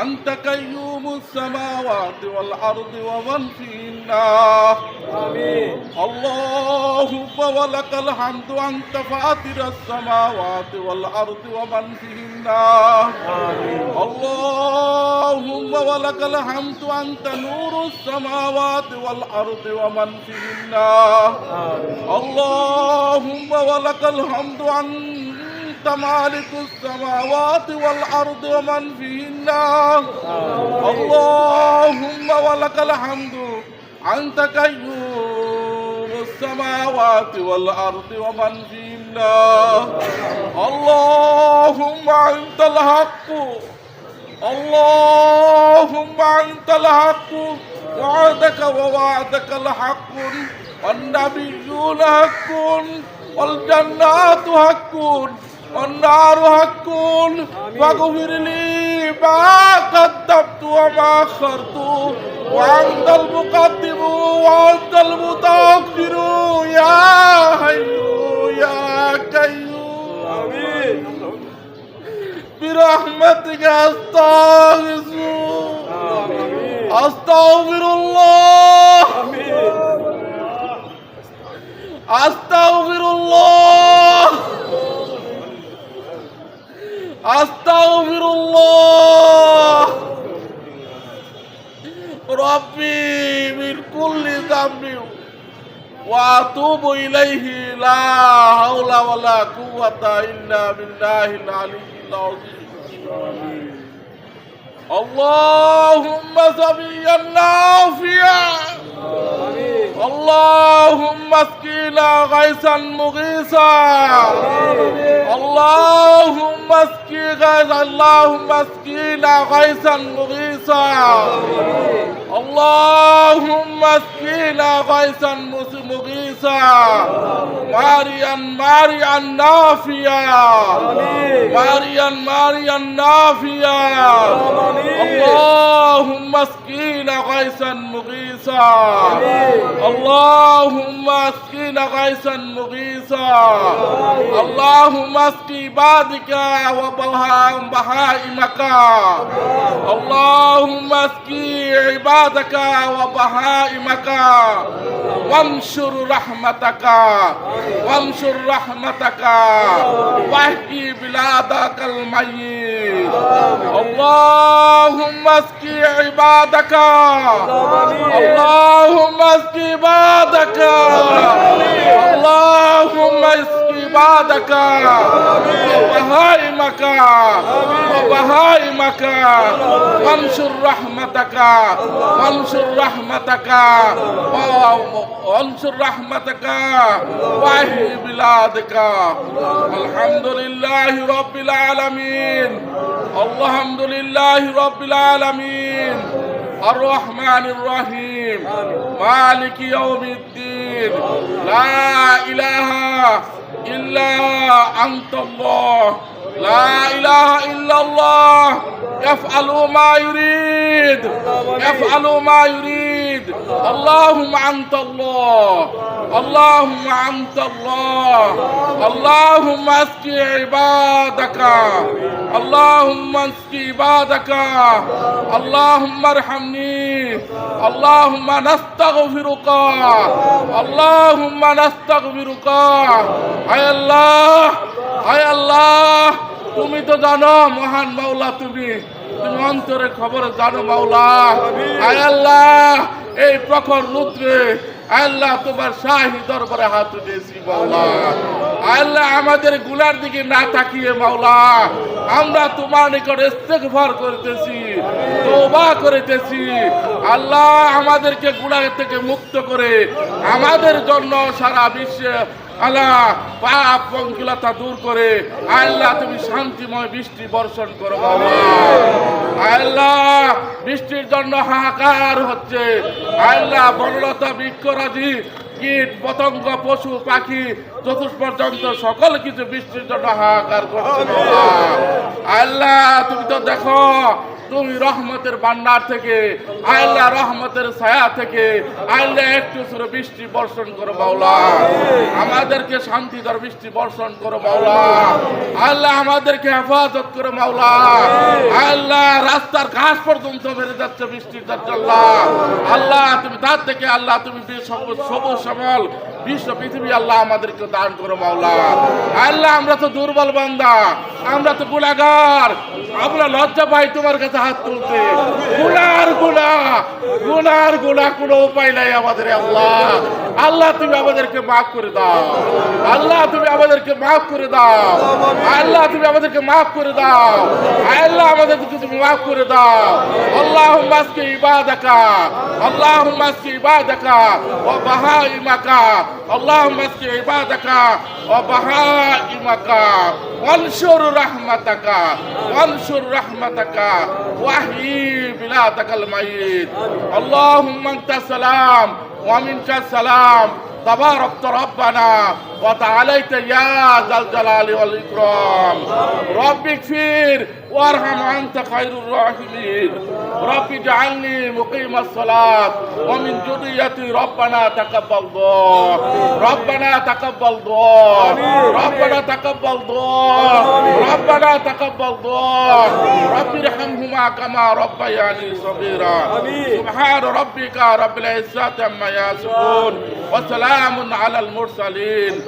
أنت قيوم السماوات والأرض ومن فيهن. اللهم ولك الحمد أنت فاطر السماوات والأرض ومن فيهن. اللهم ولك الحمد أنت نور السماوات والأرض ومن فيهن. اللهم ولك الحمد أنت مالك السماوات والأرض ومن فيهن. اللهم ولك الحمد. أنت قيوم السماوات والأرض ومن فيهن. اللهم أنت الحق. اللهم أنت الحق. وعدك ووعدك الحق. والنبيون حق. والجنات حق. والنار حق فاغفر لي ما قدمت وما أخرت وأنت المقدم وأنت المتأخر يا حي يا قيوم برحمتك أستغيث أستغفر الله أستغفر الله أستغفر الله ربي من كل ذنب وأتوب إليه لا حول ولا قوة إلا بالله العلي العظيم اللهم سبيا نافيا اللهم اسقينا غيثا مغيثا اللهم اسقينا اسقي غيثا اللهم اسقنا غيثا مغيثا اللهم اسقنا غيثا مغيثا ماريا ماريا نافيا. ماريا ماريا نافيا. اللهم اسقنا غيثا مغيثا اللهم اسقنا غيثا مغيثا اللهم اسق عبادك وبهائم بهائمك اللهم اسق عبادك وبهائمك وانشر رحمتك وانشر رحمتك واحكي بلادك الميت اللهم اسق عبادك اللهم اسق عبادك اللهم اسق عبادك وبهائمك وبهائمك وانشر رحمتك وانشر رحمتك وانشر رحمتك واحيي بلادك الحمد لله رب العالمين الحمد لله رب العالمين الرحمن الرحيم مالك يوم الدين لا إله ইল্লা আন্তাল্লাহ। لا إله إلا الله. يفعل ما يريد. يفعل ما يريد. اللهم أنت الله. اللهم أنت الله. اللهم اسقي عبادك. اللهم اسقي عبادك. اللهم ارحمني. اللهم نستغفرك. اللهم نستغفرك. أي الله. আয় আল্লাহ, তুমি তো জানো মহান মাওলা তুমি। তুমি অন্তরে খবর জানো মাওলা। আয় আল্লাহ, এই প্রখর রুদ্রে আল্লাহ তোমার শাহী দরবারে হাত উঠেছি মাওলা। আল্লাহ, আমাদেরগুলার দিকে না তাকিয়ে মাওলা, আমরা তোমার নিকট ইস্তেগফার করতেছি, তওবা করিতেছি। আল্লাহ আমাদেরকে গুনাহ থেকে মুক্ত করে আমাদের জন্য সারা বিশ্বে আল্লাহ, পাপ পঙ্কিলতা দূর করে আল্লাহ, তুমি শান্তিময় বৃষ্টি বর্ষণ করো আল্লাহ, বৃষ্টির জন্য হাহাকার হচ্ছে আল্লাহ, বনলতা, বৃক্ষরাজি, কীট, পতঙ্গ, পশু, পাখি, চতুষ্পর্যন্ত সকল কিছু বৃষ্টির জন্য হাহাকার করছে। আল্লাহ, তুমি তো দেখো তুমি রহমতের ভান্ডার থেকে, আল্লাহ রহমতের ছায়া থেকে, আল্লাহ একটু সুরে বৃষ্টি বর্ষণ করো মাওলা। আমাদেরকে শান্তিদার বৃষ্টি বর্ষণ করো মাওলা। আল্লাহ আমাদেরকে হেফাজত করো মাওলা। আল্লাহ রাস্তার ঘাস পর্যন্ত বেড়ে যাচ্ছে বৃষ্টির আল্লাহ। আল্লাহ তুমি তার থেকে, আল্লাহ তুমি সবুজ সবুজ বিশ্ব পৃথিবী আল্লাহ আমাদেরকে দান করো, মাওলা। আল্লাহ, আমরা তো দুর্বল বান্দা। আমরা তো গুণাগার আমরা লজ্জা পাই তোমার কাছে হাত তুলতে। গুনার গুণা গুনার গুণা কোনো উপায় নাই আমাদের আল্লাহ। আল্লাহ, তুমি আমাদেরকে মাফ করে দাও। আল্লাহ, তুমি আমাদেরকে মাফ করে দাও। আল্লাহ, তুমি আমাদেরকে মাফ করে দাও। আল্লাহ, আমাদেরকে তুমি মাফ করে দাও। আল্লাহ মাসকে ইবাদাকা। আল্লাহ মাসকে ইবাদাকা। ও বাহাইমাকা। আল্লাহ اللهم اسقي عبادك وبهائمك وانشر رحمتك وانشر رحمتك واحيي بلادك الميت. اللهم انت سلام ومنك سلام تبارك ربنا. وتعاليت يا ذا الجلال والإكرام. رب اغفر وارحم أنت خير الراحمين. رب اجعلني مقيم الصلاة ومن ذريتي ربنا تقبل دعاء. ربنا تقبل دعاء. ربنا تقبل دعاء. ربنا تقبل دعاء. رب ارحمهما كما ربياني صغيرا. سبحان ربك رب العزة عما يصفون. وسلام على المرسلين.